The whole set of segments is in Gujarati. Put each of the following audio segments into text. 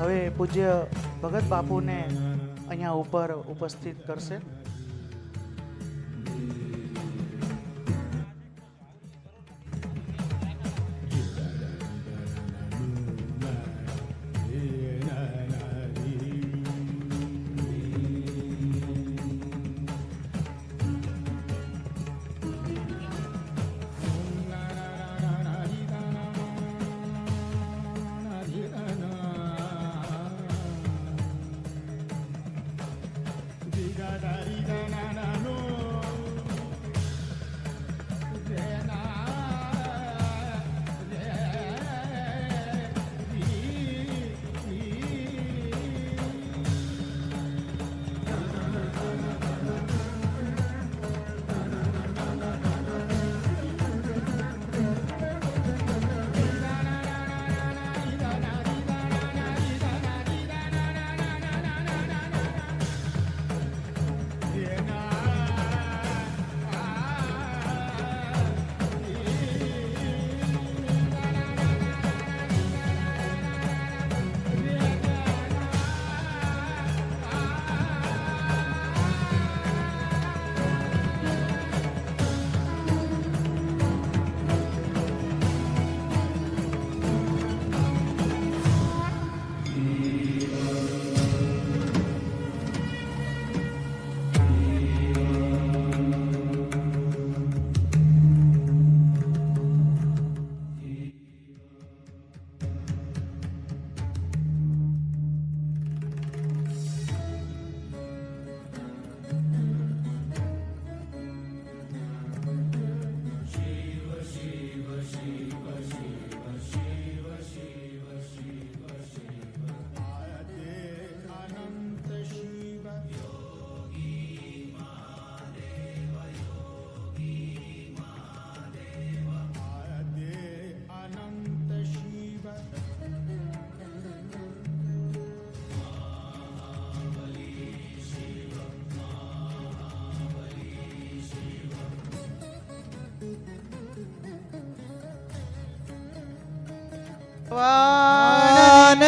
હવે પૂજ્ય ભગત બાપુને અહીંયા ઉપર ઉપસ્થિત કરશે.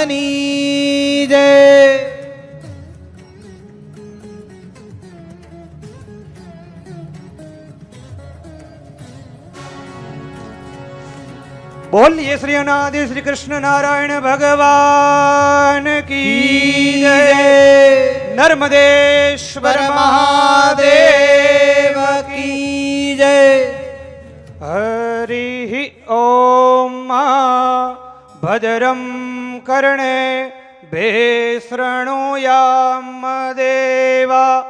ભગવાનની જય. બોલીએ શ્રી અનાદિ શ્રી કૃષ્ણ નારાયણ ભગવાન કી જય. નર્મદેશ્વર મહાદેવ કી જય. હરિ ઓમ ભદ્રમ કર્ણે ભેસૃણુયામ દેવા.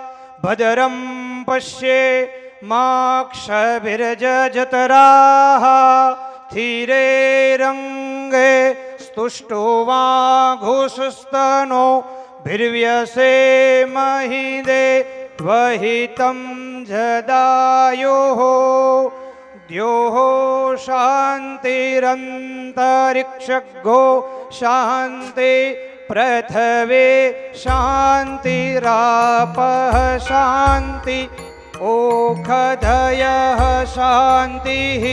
ભદ્રમ પશ્યે માક્ષભિર્જતરાः સ્થિરે રંગે સ્તુષ્ટુવાઘુષસ્તનો ભિર્વ્યસે મહિદે વહિतं જદાયોः. द्योः शान्तिरन्तरिक्षगो शान्ति पृथ्वी शान्तिरापः शान्ति ओखधयः शान्तिः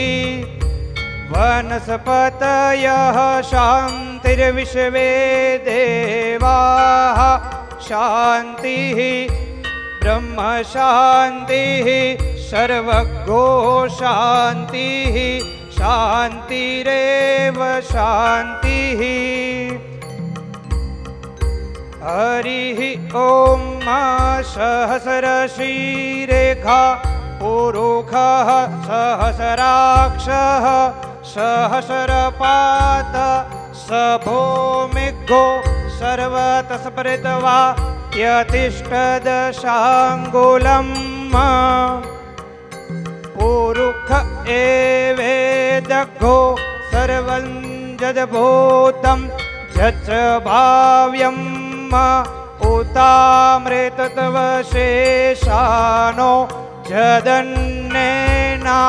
वनस्पतयः शान्तिर्विश्वे देवाः शान्तिः ब्रह्मशान्तिः सर्वगो शान्तिः शान्तिरेव शान्तिः हरिः ॐ मा सहस्रशीरेखा पुरुखः सहस्राक्षः सहस्रपात स भूमिघो सर्वतस्पृत्वा यतिष्ठदशाङ्गुलम् पुरुख एवेदघो सर्वं जदभूतं झच भाव्यम् उतामृतत्वशेषानो जदन्नेना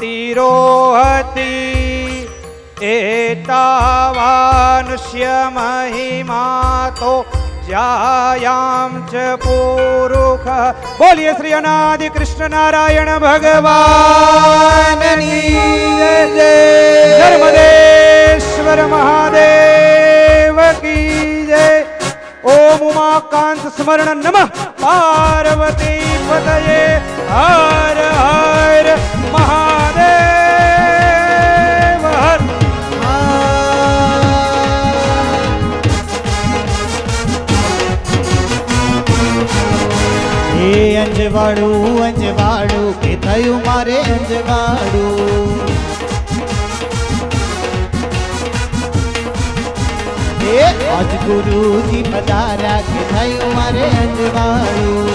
तिरोहति। एतावानुष्य જ્યાયામ ચ પુરુખ બોલીએ શ્રી અનાદિ કૃષ્ણ નારાયણ ભગવાનની જય ધર્મદેશ્વર મહાદેવ કી જય ઓમ ઉમાકાંત સ્મરણ નમઃ પાર્વતી પતયે હર હર મહા અંજવાળું અંજવાળું કે થયું મારે અંજવાળું એ આજ ગુરુજી પધાર્યા કે થયું મારે અંજવાળું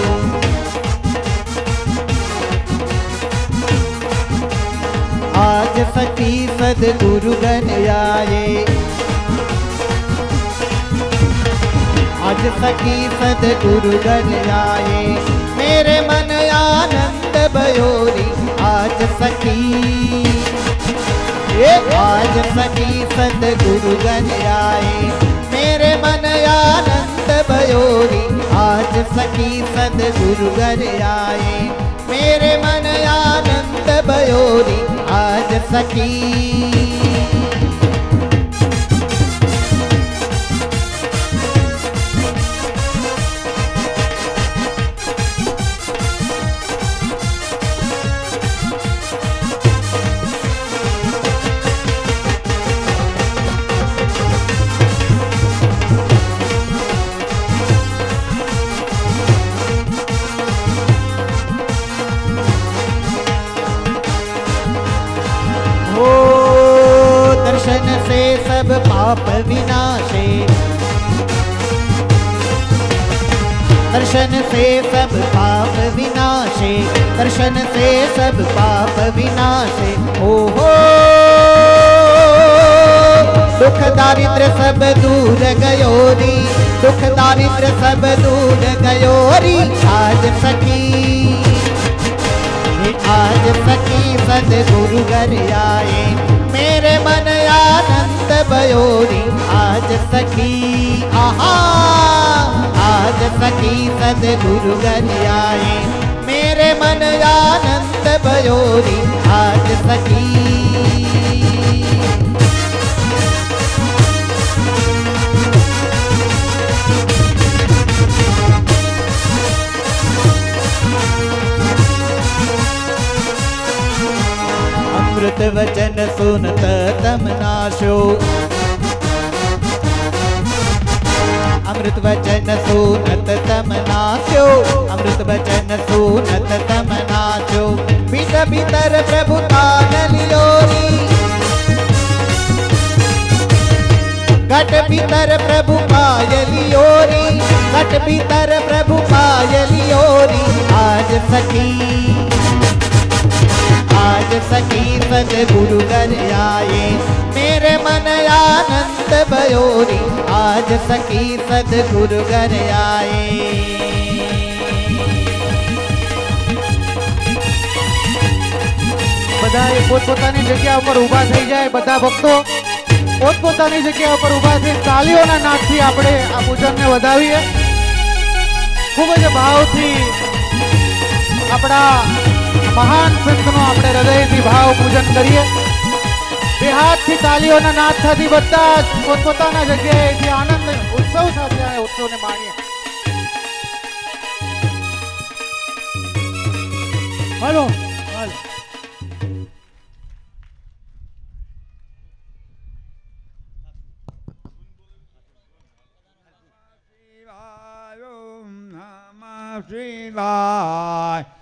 આજ સખી સદગુરુ ગણ્યાએ आज सखी सदगुरु गण आए मेरे मन आनंद बयोरी आज सखी ये आज सखी सदगुरु गण आए मेरे मन आनंद बयोरी आज सखी सदगुरु गण आए मेरे मन आनंद बयोरी आज सखी दर्शन से सब पाप विनाशे दर्शन से सब पाप विनाशे दर्शन से सब पाप विनाशे ओ हो दुख दारिद्र सब दूर गयो री दुख दारिद्र सब दूर गयो री आज सखी आज सखी सदगुरु घर आए मेरे मन પયોરી આજ સખી આહા આજ સખી સદગુરુ ગરિયાએ મેરે મન આનંદ પયોરી આજ સખી वचन सुनत तम नाशो। अमृत वचन सुनत तम नाशो। अमृत वचन सुनत तम नाशो। भीत भीतर प्रभु तान घट भीतर प्रभु पायलियोरी घट भीतर प्रभु पायलियोरी आज सखी ભજન ગુરુ કર્યાએ મેરે મન આનંદ ભયોરી આજ સખી સદગુરુ કર્યાએ બધા પોતપોતાની જગ્યા ઉપર ઊભા થઈ જાય બધા ભક્તો. પોતપોતાની જગ્યા ઉપર ઊભા થઈ તાલીઓના નાથથી આપણે આ પૂજનને વધાવીએ. ખૂબ જ ભાવથી આપણા મહાન સંતનો આપણે હૃદયથી ભાવ પૂજન કરીએ. બે હાથથી તાલીઓના નાદ થતી બધા જ પોતપોતાના જગ્યાએથી આનંદ ઉત્સવ સાથે આ ઉત્સવને માણીએ. હલો. હલો. શિવાય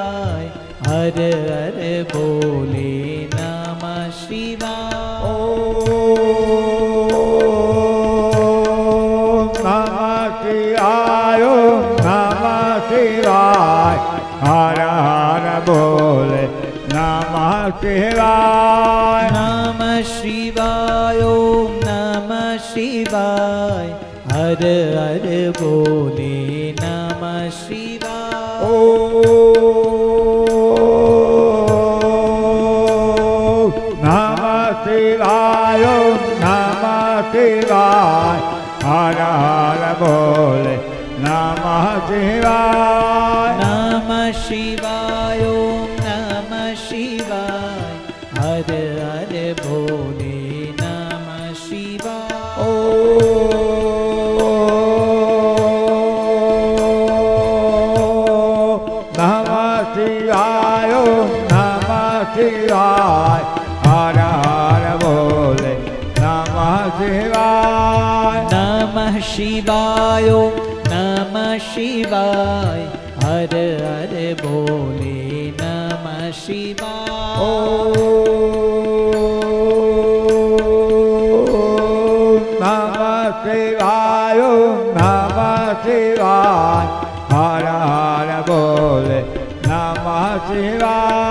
કહેવાય. નમ શિવાય ઓમ નમ શિવાય. હર હર બોલે નમ શિવાય. ઓ નમ શિવાય નમ શિવાય. હર હર બોલે નમ શિવાય. શિવાય હર હર બોલે નમ શિવાય. નમ શિવાય નમ શિવાય હર હર બોલે નમ શિવાય. નમ શિવાય નમ શિવાય હર હર બોલે નમ શિવાય.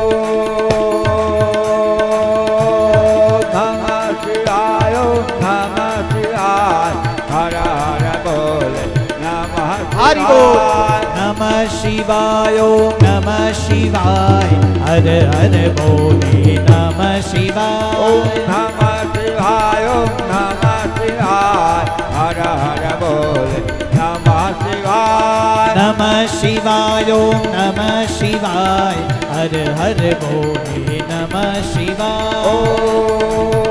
નમઃ શિવાય ઓમ નમઃ શિવાય હર હર બોલે નમઃ ઓમ શિવાય નમઃ શિવાય નમઃ શિવાય હર હર બોલે નમઃ શિવાય નમઃ શિવાય ઓમ નમઃ શિવાય હર હર બોલે નમઃ શિવાય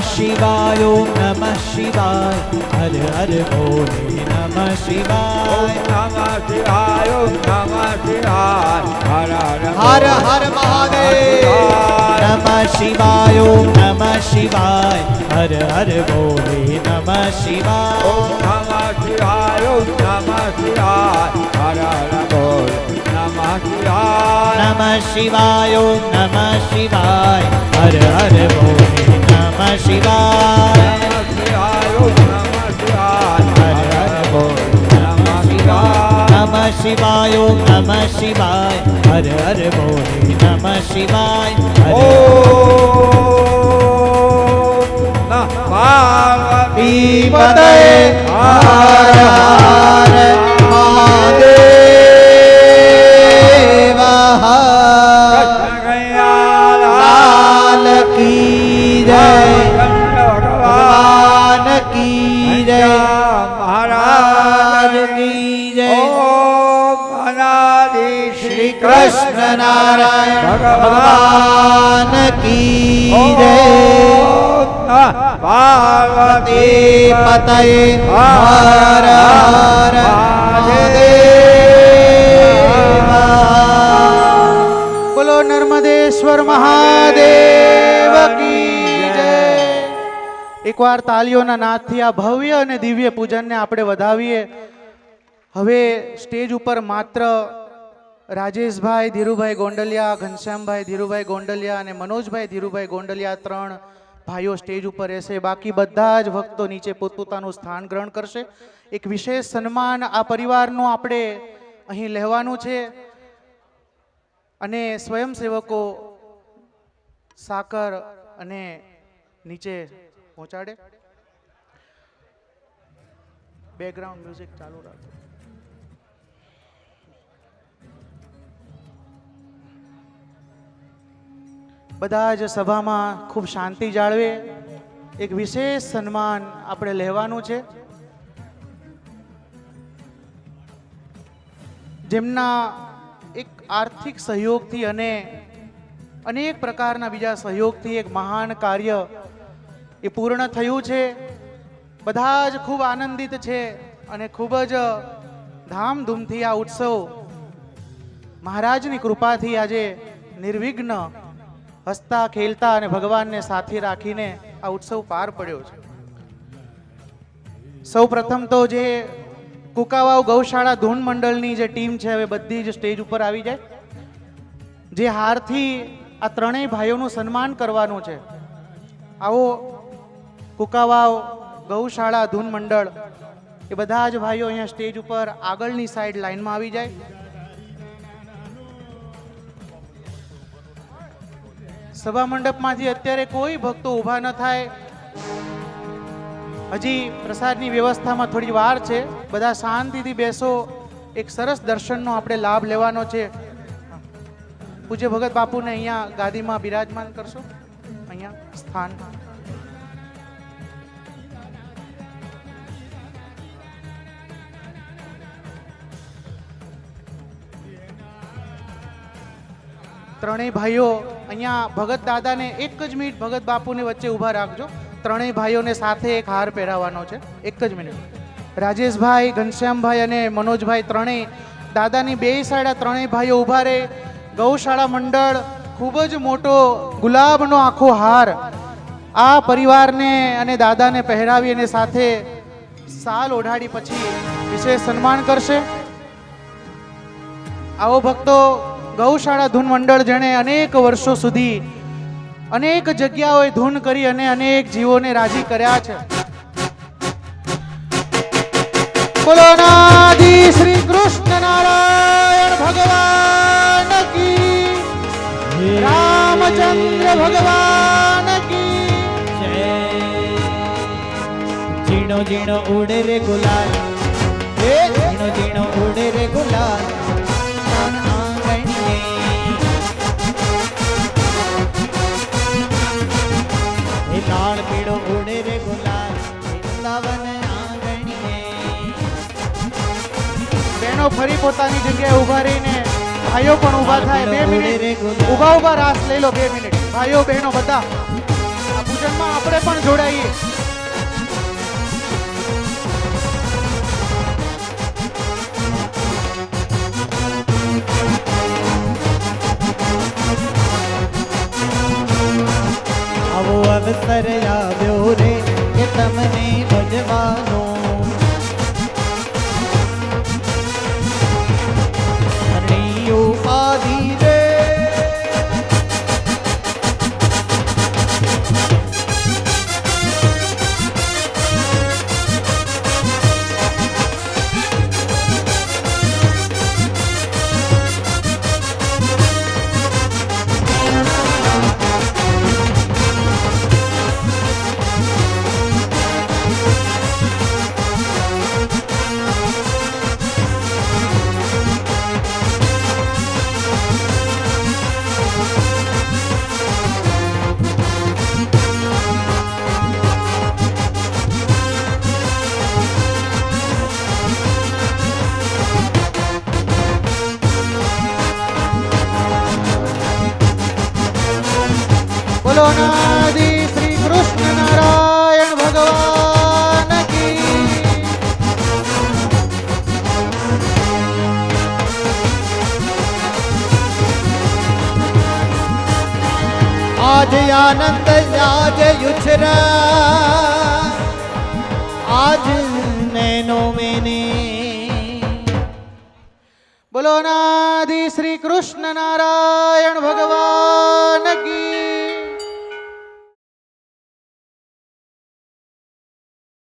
શિવાય નમઃ શિવાય ઓમ નમઃ શિવાય હર હર બોલે નમઃ શિવાય નમઃ શિવાય નમઃ શિવાય હર હર હર હર મહાદેવ નમઃ શિવાય ઓમ નમઃ શિવાય હર હર બોલે નમઃ શિવાય નમઃ શિવાય ઓમ નમઃ શિવાય હર હર બોલ નમઃ શિવાય નમઃ શિવાય નમઃ શિવાય હર હર બોલે નમ શિવાય નમઃ શિવાય નમ શિવાય હર હર બોલે નમ શિવાય નમઃ પાર્વતી પદય પાર્વતી પતય હર હર બોલો નર્મદેશ્વર મહાદેવ કી એકવાર તાલીઓના નાદથી આ ભવ્ય અને દિવ્ય પૂજનને આપણે વધાવીએ. હવે સ્ટેજ ઉપર માત્ર રાજેશભાઈ, ધીરુભાઈ ગોંડલિયા, ઘનશ્યામભાઈ, ધીરુભાઈ ગોંડલિયા અને મનોજભાઈ, ધીરુભાઈ ગોંડલિયા ત્રણ ભાઈઓ સ્ટેજ ઉપર રહેશે. બાકી બધા જ ભક્તો નીચે પોતપોતાનું સ્થાન ગ્રહણ કરશે. એક વિશેષ સન્માન આ પરિવારનું આપણે અહીં લેવાનું છે. અને સ્વયંસેવકો સાકર અને નીચે પહોંચાડે. બેકગ્રાઉન્ડ મ્યુઝિક ચાલુ રાખો બધા જ સભામાં ખૂબ શાંતિ જાળવે. એક વિશેષ સન્માન આપણે લેવાનું છે. જેમના એક આર્થિક સહયોગથી અને અનેક પ્રકારના બીજા સહયોગથી એક મહાન કાર્ય એ પૂર્ણ થયું છે. બધા જ ખૂબ આનંદિત છે અને ખૂબ જ ધામધૂમથી આ ઉત્સવ મહારાજની કૃપાથી આજે નિર્વિઘ્ન હસતા, ખેલતા અને ભગવાનને સાથે રાખીને આ ઉત્સવ પાર પડ્યો છે. સૌ પ્રથમ તો જે કુકાવાવ ગૌશાળા ધૂન મંડળની જે ટીમ છે, હવે બધી જ સ્ટેજ ઉપર આવી જાય. જે હારથી આ ત્રણેય ભાઈઓનું સન્માન કરવાનું છે. આવો કુકાવાવ ગૌશાળા ધૂન મંડળ એ બધા જ ભાઈઓ અહીંયા સ્ટેજ ઉપર આગળની સાઈડ લાઈનમાં આવી જાય. સભા જે અત્યારે કોઈ ભક્તો ઊભા ન થાય, હજી પ્રસાદની વ્યવસ્થામાં થોડી વાર છે. બધા શાંતિથી બેસો. એક સરસ દર્શનનો આપણે લાભ લેવાનો છે. પૂજ્ય ભગત બાપુને અહીંયા ગાદીમાં બિરાજમાન કરશો? અહીંયા સ્થાન. ત્રણેય ભાઈઓ અહીંયા ભગત દાદાને એક જ મિનિટ ભગત બાપુની વચ્ચે ઊભા રાખજો. ત્રણેય ભાઈઓને સાથે એક હાર પહેરાવવાનો છે. એક જ મિનિટ. રાજેશભાઈ, ઘનશ્યામભાઈ અને મનોજભાઈ ત્રણેય દાદાની બે સાઈડ ત્રણેય ભાઈઓ ઊભા રહે. ગૌશાળા મંડળ ખૂબ જ મોટો ગુલાબનો આખો હાર આ પરિવારને અને દાદાને પહેરાવી અને સાથે સાલ ઓઢાડી પછી વિશેષ સન્માન કરશે. આવો ભક્તો ગૌશાળા ધૂન મંડળ જેણે અનેક વર્ષો સુધી અનેક જગ્યાઓએ ધૂન કરી અને અનેક જીવોને રાજી કર્યા છે. બોલો શ્રી કૃષ્ણ નારાયણ ભગવાન કી. રામચંદ્ર ભગવાન કી. જય. ઝીણો ઝીણો ઉડે રે ગુલાલ. ઝીણો ઝીણો ઉડે રે ગુલાલ. પીળો ઉડે રે ગુલાલ વૃંદાવન આંગણીએ. બહેનો ફરી પોતાની જગ્યાએ ઊભા રહીને ભાઈઓ પણ ઊભા થાય બે મિનિટ. ઊભા ઊભા રાસ લઈ લો બે મિનિટ. ભાઈઓ બહેનો બધા. આ પૂજનમાં આપણે પણ જોડાઈએ. અવસર આવ્યો રે કે તમને ભજવાનો બોલો નાદિ શ્રી કૃષ્ણ નારાયણ ભગવાન કી. આજ આનંદ, આજ યુછરા. આજ નૈનો મેને. બોલો નાદી શ્રી કૃષ્ણ નારાયણ